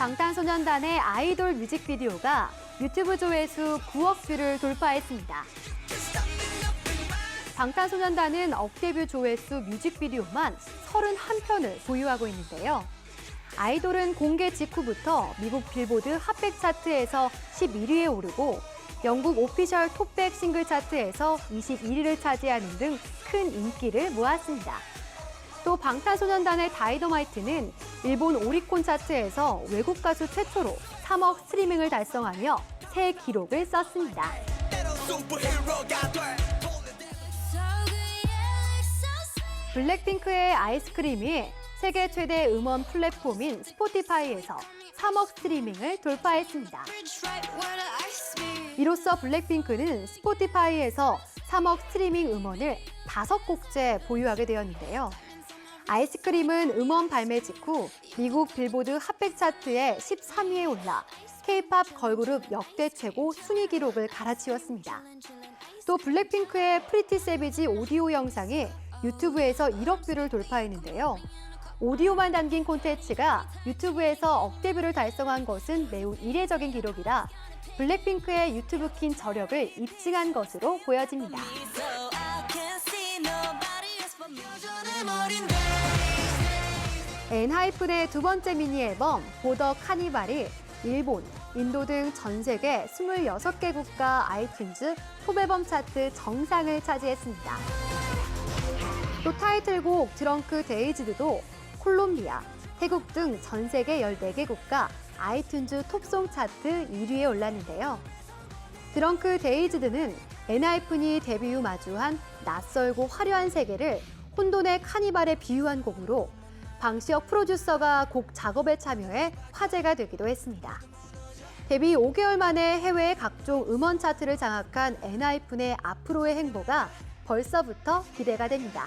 방탄소년단의 아이돌 뮤직비디오가 유튜브 조회수 9억 뷰를 돌파했습니다. 방탄소년단은 억데뷔 조회수 뮤직비디오만 31편을 보유하고 있는데요. 아이돌은 공개 직후부터 미국 빌보드 핫백 차트에서 11위에 오르고 영국 오피셜 톱백 싱글 차트에서 21위를 차지하는 등 큰 인기를 모았습니다. 또 방탄소년단의 다이너마이트는 일본 오리콘 차트에서 외국 가수 최초로 3억 스트리밍을 달성하며 새 기록을 썼습니다. 블랙핑크의 아이스크림이 세계 최대 음원 플랫폼인 스포티파이에서 3억 스트리밍을 돌파했습니다. 이로써 블랙핑크는 스포티파이에서 3억 스트리밍 음원을 5곡째 보유하게 되었는데요. 아이스크림은 음원 발매 직후 미국 빌보드 핫백 차트에 13위에 올라 K-팝 걸그룹 역대 최고 순위 기록을 갈아치웠습니다. 또 블랙핑크의 프리티 세비지 오디오 영상이 유튜브에서 1억 뷰를 돌파했는데요. 오디오만 담긴 콘텐츠가 유튜브에서 억대 뷰를 달성한 것은 매우 이례적인 기록이라 블랙핑크의 유튜브 킨 저력을 입증한 것으로 보여집니다. 엔하이픈의 두 번째 미니 앨범 보더 카니발이 일본, 인도 등 전 세계 26개 국가 아이튠즈 톱 앨범 차트 정상을 차지했습니다. 또 타이틀곡 드렁크 데이즈드도 콜롬비아, 태국 등 전 세계 14개 국가 아이튠즈 톱송 차트 1위에 올랐는데요. 드렁크 데이즈드는 엔하이픈이 데뷔 후 마주한 낯설고 화려한 세계를 혼돈의 카니발에 비유한 곡으로 방시혁 프로듀서가 곡 작업에 참여해 화제가 되기도 했습니다. 데뷔 5개월 만에 해외 각종 음원 차트를 장악한 엔하이픈의 앞으로의 행보가 벌써부터 기대가 됩니다.